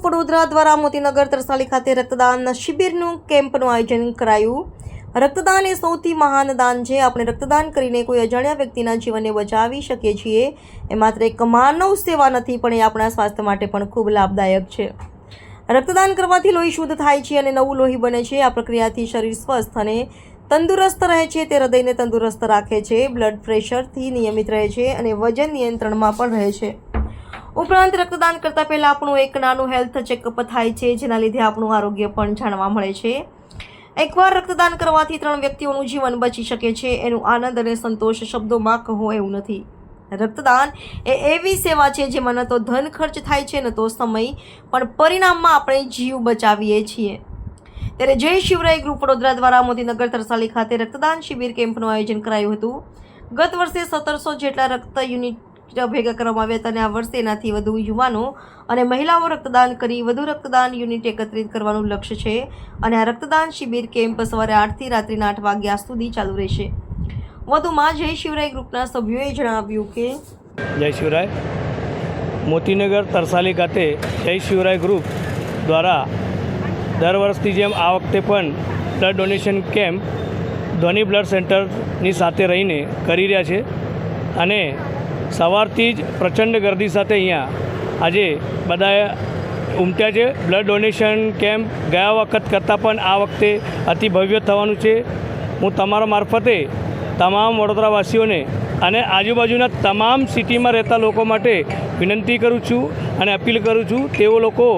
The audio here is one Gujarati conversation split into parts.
વડોદરા દ્વારા મોતીનગર તરસાલી ખાતે રક્તદાન શિબિરનું કેમ્પનું આયોજન કરાયું. રક્તદાન એ સૌથી મહાન દાન છે. આપણે રક્તદાન કરીને કોઈ અજાણ્યા વ્યક્તિના જીવનને બચાવી શકીએ છીએ. એ માત્ર એક માનવ સેવા નથી, પણ એ આપણા સ્વાસ્થ્ય માટે પણ ખૂબ લાભદાયક છે. રક્તદાન કરવાથી લોહી શુદ્ધ થાય છે અને નવું લોહી બને છે. આ પ્રક્રિયાથી શરીર સ્વસ્થ અને તંદુરસ્ત રહે છે તે હૃદયને તંદુરસ્ત રાખે છે બ્લડ પ્રેશરથી નિયમિત રહે છે અને વજન નિયંત્રણમાં પણ રહે છે. ઉપરાંત રક્તદાન કરતાં પહેલાં આપણું એક નાનું હેલ્થ ચેકઅપ થાય છે, જેના લીધે આપણું આરોગ્ય પણ જાણવા મળે છે. એકવાર રક્તદાન કરવાથી ત્રણ વ્યક્તિઓનું જીવન બચી શકે છે, એનું આનંદ અને સંતોષ શબ્દોમાં કહો એવું નથી. રક્તદાન એ એવી સેવા છે જેમાં ન તો ધન ખર્ચ થાય છે, ન તો સમય, પણ પરિણામમાં આપણે જીવ બચાવીએ છીએ. ત્યારે જય શિવરાય ગ્રુપ વડોદરા દ્વારા મોદીનગર તરસાલી ખાતે રક્તદાન શિબિર કેમ્પનું આયોજન કરાયું હતું. ગત વર્ષે સત્તરસો જેટલા રક્ત યુનિટ ભેગા કરવામાં આવ્યા હતા અને આ વર્ષે એનાથી વધુ યુવાનો અને મહિલાઓ રક્તદાન કરી વધુ રક્તદાન યુનિટ એકત્રિત કરવાનું લક્ષ્ય છે અને આ રક્તદાન શિબિર કેમ્પ સવારે આઠથી રાત્રિના આઠ વાગ્યા સુધી ચાલુ રહેશે. વધુમાં જય શિવરાય ગ્રુપના સભ્યોએ જણાવ્યું કે જય શિવરાય. મોતીનગર તરસાલી ખાતે જય શિવરાય ગ્રુપ દ્વારા દર વર્ષની જેમ આ વખતે પણ blood donation camp Dhwani blood સેન્ટરની સાથે રહીને કરી રહ્યા છે. અને સવારથી જ પ્રચંડ ગર્દી સાથે અહીંયા આજે બધા ઉમટ્યા છે. બ્લડ ડોનેશન કેમ્પ ગયા વખત કરતાં પણ આ વખતે અતિ ભવ્ય થવાનું છે. હું તમારા મારફતે તમામ વડોદરાવાસીઓને અને આજુબાજુના તમામ સિટીમાં રહેતા લોકો માટે વિનંતી કરું છું અને અપીલ કરું છું. તેઓ લોકો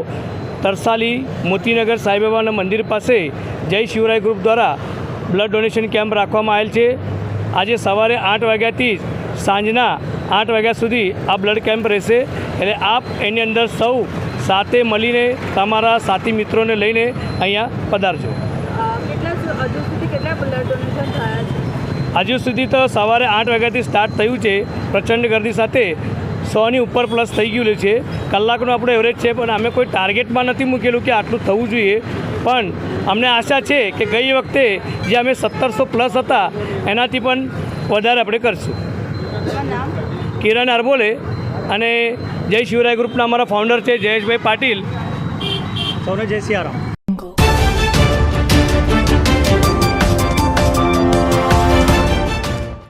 તરસાલી મોતીનગર સાંઈબાબાના મંદિર પાસે જય શિવરાય ગ્રુપ દ્વારા બ્લડ ડોનેશન કેમ્પ રાખવામાં આવેલ છે. આજે સવારે આઠ વાગ્યાથી સાંજના આઠ વાગ્યા સુધી આ બ્લડ કેમ્પ રહેશે. એટલે આપ એની અંદર સૌ સાથે મળીને તમારા સાથી મિત્રોને લઈને અહીંયા પધારજો. હજુ સુધી તો સવારે આઠ વાગ્યાથી સ્ટાર્ટ થયું છે. પ્રચંડ ગર્દી સાથે સોની ઉપર પ્લસ થઈ ગયું છે. કલાકનું આપણું એવરેજ છે પણ અમે કોઈ ટાર્ગેટમાં નથી મૂકેલું કે આટલું થવું જોઈએ. પણ અમને આશા છે કે ગઈ વખતે જે અમે સત્તરસો પ્લસ હતા એનાથી પણ વધારે આપણે કરશું. કિરણ અરબોલે અને જય શિવરાય ગ્રુપના અમારા ફાઉન્ડર છે જયેશભાઈ પાટીલ. સૌને જય સિયારામ.